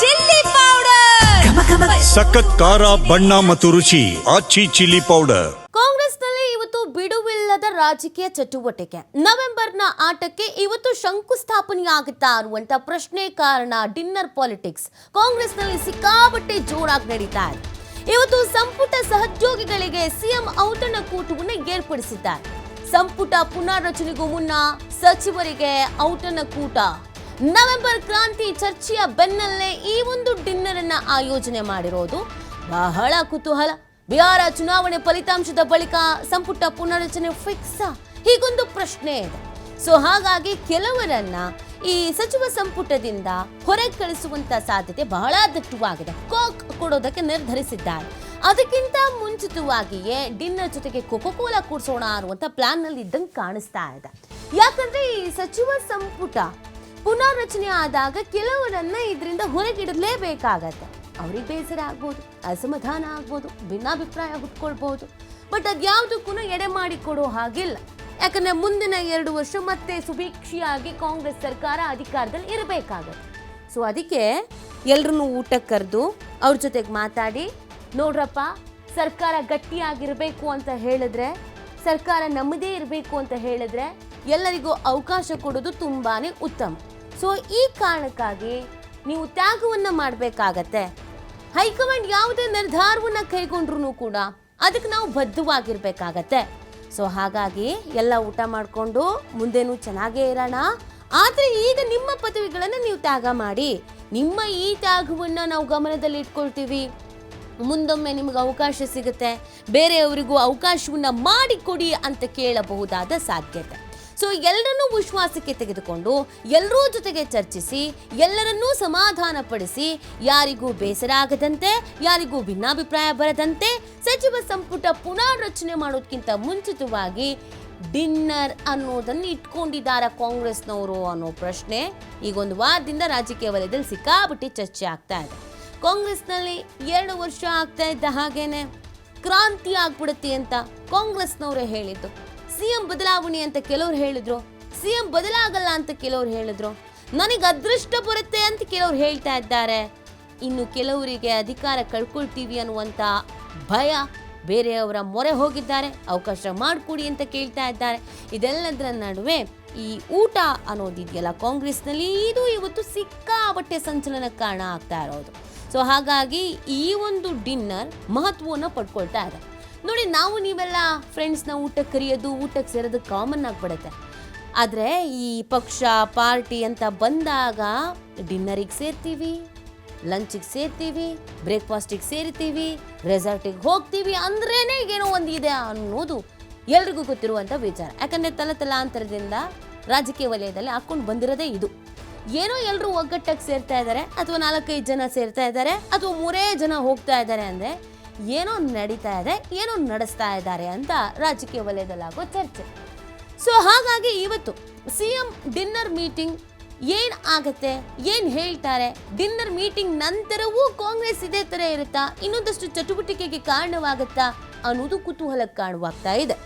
Chilli powder. ಸಖತ್ ಖಾರ ಬಣ್ಣ ಮತ್ತು ರುಚಿ ಆಚಿ ಚಿಲ್ಲಿ ಪೌಡರ್. ಕಾಂಗ್ರೆಸ್ನಲ್ಲಿ ಇವತ್ತು ಬಿಡುವಿಲ್ಲದ ರಾಜಕೀಯ ಚಟುವಟಿಕೆ. ನವೆಂಬರ್ನ ಆಟಕ್ಕೆ ಇವತ್ತು ಶಂಕುಸ್ಥಾಪನೆಯಾಗುತ್ತಾ ಅನ್ನುವಂತ ಪ್ರಶ್ನೆ ಕಾರಣ ಡಿನ್ನರ್ ಪಾಲಿಟಿಕ್ಸ್. ಕಾಂಗ್ರೆಸ್ನಲ್ಲಿ ಸಿಕ್ಕಾಪಟ್ಟೆ ಜೋರಾಗಿ ನಡೀತಾ ಇದೆ. ಇವತ್ತು ಸಂಪುಟ ಸಹೋದ್ಯೋಗಿಗಳಿಗೆ ಸಿಎಂ ಔತಣಕೂಟವನ್ನು ಏರ್ಪಡಿಸಿದ್ದಾರೆ. ಸಂಪುಟ ಪುನಾರಚನೆಗೂ ಮುನ್ನ ಸಚಿವರಿಗೆ ಔತಣಕೂಟ ನವೆಂಬರ್ ಕ್ರಾಂತಿ ಚರ್ಚೆಯ ಬೆನ್ನಲ್ಲೇ ಈ ಒಂದು ಡಿನ್ನರ್ ಅನ್ನ ಆಯೋಜನೆ ಮಾಡಿರೋದು ಬಹಳ ಕುತೂಹಲ. ಬಿಹಾರ ಚುನಾವಣೆ ಫಲಿತಾಂಶದ ಬಳಿಕ ಸಂಪುಟ ಪುನರಚನೆ ಫಿಕ್ಸ್ ಹೀಗೊಂದು ಪ್ರಶ್ನೆ ಇದೆ. ಸೊ ಹಾಗಾಗಿ ಕೆಲವರನ್ನ ಈ ಸಚಿವ ಸಂಪುಟದಿಂದ ಹೊರಗೆ ಕಳಿಸುವಂತ ಸಾಧ್ಯತೆ ಬಹಳ ದಟ್ಟವಾಗಿದೆ. ಕೋಕ್ ಕೊಡೋದಕ್ಕೆ ನಿರ್ಧರಿಸಿದ್ದಾರೆ. ಅದಕ್ಕಿಂತ ಮುಂಚಿತವಾಗಿಯೇ ಡಿನ್ನರ್ ಜೊತೆಗೆ ಕೋಕೋ ಕೋಲಾ ಕೂಡಿಸೋಣ ಅನ್ನುವಂಥ ಪ್ಲಾನ್ನಲ್ಲಿ ಇದ್ದಂಗೆ ಕಾಣಿಸ್ತಾ ಇದೆ. ಯಾಕಂದ್ರೆ ಈ ಸಚಿವ ಸಂಪುಟ ಪುನರ್ರಚನೆ ಆದಾಗ ಕೆಲವರನ್ನ ಇದರಿಂದ ಹೊರಗಿಡಲೇಬೇಕಾಗತ್ತೆ. ಅವ್ರಿಗೆ ಬೇಸರ ಆಗ್ಬೋದು, ಅಸಮಾಧಾನ ಆಗ್ಬೋದು, ಭಿನ್ನಾಭಿಪ್ರಾಯ ಹುಟ್ಕೊಳ್ಬಹುದು ಬಟ್ ಅದ್ಯಾವುದಕ್ಕೂ ಎಡೆ ಮಾಡಿ ಕೊಡೋ ಹಾಗಿಲ್ಲ. ಯಾಕಂದ್ರೆ ಮುಂದಿನ ಎರಡು ವರ್ಷ ಮತ್ತೆ ಸುಭಿಕ್ಷಿಯಾಗಿ ಕಾಂಗ್ರೆಸ್ ಸರ್ಕಾರ ಅಧಿಕಾರದಲ್ಲಿ ಇರಬೇಕಾಗತ್ತೆ. ಸೊ ಅದಕ್ಕೆ ಎಲ್ರನ್ನೂ ಊಟಕ್ಕೆ ಕರೆದು ಅವ್ರ ಜೊತೆಗೆ ಮಾತಾಡಿ, ನೋಡ್ರಪ್ಪ, ಸರ್ಕಾರ ಗಟ್ಟಿಯಾಗಿರಬೇಕು ಅಂತ ಹೇಳಿದ್ರೆ, ಸರ್ಕಾರ ನಮ್ಮದೇ ಇರಬೇಕು ಅಂತ ಹೇಳಿದ್ರೆ ಎಲ್ಲರಿಗೂ ಅವಕಾಶ ಕೊಡೋದು ತುಂಬಾ ಉತ್ತಮ. ಸೊ ಈ ಕಾರಣಕ್ಕಾಗಿ ನೀವು ತ್ಯಾಗವನ್ನು ಮಾಡಬೇಕಾಗತ್ತೆ. ಹೈಕಮಾಂಡ್ ಯಾವುದೇ ನಿರ್ಧಾರವನ್ನ ಕೈಗೊಂಡ್ರು ಕೂಡ ಅದಕ್ಕೆ ನಾವು ಬದ್ಧವಾಗಿರ್ಬೇಕಾಗತ್ತೆ. ಸೊ ಹಾಗಾಗಿ ಎಲ್ಲ ಊಟ ಮಾಡಿಕೊಂಡು ಮುಂದೆನೂ ಚೆನ್ನಾಗೇ ಇರೋಣ. ಆದರೆ ಈಗ ನಿಮ್ಮ ಪದವಿಗಳನ್ನು ನೀವು ತ್ಯಾಗ ಮಾಡಿ, ನಿಮ್ಮ ಈ ತ್ಯಾಗವನ್ನು ನಾವು ಗಮನದಲ್ಲಿ ಇಟ್ಕೊಳ್ತೀವಿ. ಮುಂದೊಮ್ಮೆ ನಿಮಗೆ ಅವಕಾಶ ಸಿಗುತ್ತೆ. ಬೇರೆಯವರಿಗೂ ಅವಕಾಶವನ್ನ ಮಾಡಿಕೊಡಿ ಅಂತ ಕೇಳಬಹುದಾದ ಸಾಧ್ಯತೆ. ಸೊ ಎಲ್ಲರನ್ನೂ ವಿಶ್ವಾಸಕ್ಕೆ ತೆಗೆದುಕೊಂಡು ಎಲ್ಲರೂ ಜೊತೆಗೆ ಚರ್ಚಿಸಿ, ಎಲ್ಲರನ್ನೂ ಸಮಾಧಾನಪಡಿಸಿ, ಯಾರಿಗೂ ಬೇಸರ ಆಗದಂತೆ, ಯಾರಿಗೂ ಭಿನ್ನಾಭಿಪ್ರಾಯ ಬರದಂತೆ ಸಚಿವ ಸಂಪುಟ ಪುನರ್ರಚನೆ ಮಾಡೋದಕ್ಕಿಂತ ಮುಂಚಿತವಾಗಿ ಡಿನ್ನರ್ ಅನ್ನೋದನ್ನು ಇಟ್ಕೊಂಡಿದ್ದಾರೆ ಕಾಂಗ್ರೆಸ್ನವರು ಅನ್ನೋ ಪ್ರಶ್ನೆ ಈಗ ಒಂದು ವಾರದಿಂದ ರಾಜಕೀಯ ವಲಯದಲ್ಲಿ ಸಿಕ್ಕಾಪಟ್ಟೆ ಚರ್ಚೆ ಆಗ್ತಾ ಇದೆ. ಕಾಂಗ್ರೆಸ್ನಲ್ಲಿ ಎರಡು ವರ್ಷ ಆಗ್ತಾ ಇದ್ದ ಹಾಗೇನೆ, ಕ್ರಾಂತಿ ಆಗ್ಬಿಡುತ್ತೆ ಅಂತ ಕಾಂಗ್ರೆಸ್ನವರೇ ಹೇಳಿದ್ದು. ಸಿಎಂ ಬದಲಾವಣೆ ಅಂತ ಕೆಲವ್ರು ಹೇಳಿದ್ರು. ಸಿಎಂ ಬದಲಾಗಲ್ಲ ಅಂತ ಕೆಲವ್ರು ಹೇಳಿದ್ರು. ನನಗೆ ಅದೃಷ್ಟ ಬರುತ್ತೆ ಅಂತ ಕೆಲವ್ರು ಹೇಳ್ತಾ ಇದ್ದಾರೆ. ಇನ್ನು ಕೆಲವರಿಗೆ ಅಧಿಕಾರ ಕಳ್ಕೊಳ್ತೀವಿ ಅನ್ನುವಂಥ ಭಯ ಬೇರೆಯವರ ಮೊರೆ ಹೋಗಿದ್ದಾರೆ. ಅವಕಾಶ ಮಾಡಿಕೊಡಿ ಅಂತ ಕೇಳ್ತಾ ಇದ್ದಾರೆ. ಇದೆಲ್ಲದರ ನಡುವೆ ಈ ಊಟ ಅನ್ನೋದಿದೆಯಲ್ಲ, ಕಾಂಗ್ರೆಸ್ನಲ್ಲಿ ಇದು ಇವತ್ತು ಸಿಕ್ಕಾಪಟ್ಟೆ ಸಂಚಲನ ಕಾರಣ ಆಗ್ತಾ ಇರೋದು. ಸೊ ಹಾಗಾಗಿ ಈ ಒಂದು ಡಿನ್ನರ್ ಮಹತ್ವವನ್ನು ಪಡ್ಕೊಳ್ತಾ ಇದೆ. ನೋಡಿ, ನಾವು ನೀವೆಲ್ಲ ಫ್ರೆಂಡ್ಸ್ನ ಊಟಕ್ಕೆ ಕರೆಯೋದು, ಊಟಕ್ಕೆ ಸೇರೋದು ಕಾಮನ್ ಆಗಿಬಿಡುತ್ತೆ. ಆದರೆ ಈ ಪಕ್ಷ ಪಾರ್ಟಿ ಅಂತ ಬಂದಾಗ ಡಿನ್ನರಿಗೆ ಸೇರ್ತೀವಿ ಲಂಚಿಗೆ ಸೇರ್ತೀವಿ ಬ್ರೇಕ್ಫಾಸ್ಟಿಗೆ ಸೇರ್ತೀವಿ ರೆಸಾರ್ಟಿಗೆ ಹೋಗ್ತೀವಿ ಅಂದ್ರೇ ಏನೋ ಒಂದು ಇದೆ ಅನ್ನೋದು ಎಲ್ರಿಗೂ ಗೊತ್ತಿರುವಂಥ ವಿಚಾರ. ಯಾಕಂದರೆ ತಲೆ ತಲಾಂತರದಿಂದ ರಾಜಕೀಯ ವಲಯದಲ್ಲಿ ಹಾಕ್ಕೊಂಡು ಬಂದಿರೋದೇ ಇದು. ಏನೋ ಎಲ್ಲರೂ ಒಗ್ಗಟ್ಟಾಗಿ ಸೇರ್ತಾ ಇದ್ದಾರೆ ಅಥವಾ ನಾಲ್ಕೈದು ಜನ ಸೇರ್ತಾ ಇದ್ದಾರೆ ಅಥವಾ ಮೂರೇ ಜನ ಹೋಗ್ತಾ ಇದ್ದಾರೆ ಅಂದರೆ ಏನೋ ನಡೀತಾ ಇದೆ, ಏನೋ ನಡೆಸ್ತಾ ಇದ್ದಾರೆ ಅಂತ ರಾಜಕೀಯ ವಲಯದಲ್ಲಾಗೋ ಚರ್ಚೆ. ಸೊ ಹಾಗಾಗಿ ಇವತ್ತು ಸಿ ಎಂ ಡಿನ್ನರ್ ಮೀಟಿಂಗ್ ಏನ್ ಆಗತ್ತೆ, ಏನು ಹೇಳ್ತಾರೆ, ಡಿನ್ನರ್ ಮೀಟಿಂಗ್ ನಂತರವೂ ಕಾಂಗ್ರೆಸ್ ಇದೇ ತರ ಇರುತ್ತಾ, ಇನ್ನೊಂದಷ್ಟು ಚಟುವಟಿಕೆಗೆ ಕಾರಣವಾಗುತ್ತಾ ಅನ್ನೋದು ಕುತೂಹಲಕ್ಕೆ ಕಾರಣವಾಗ್ತಾ ಇದೆ.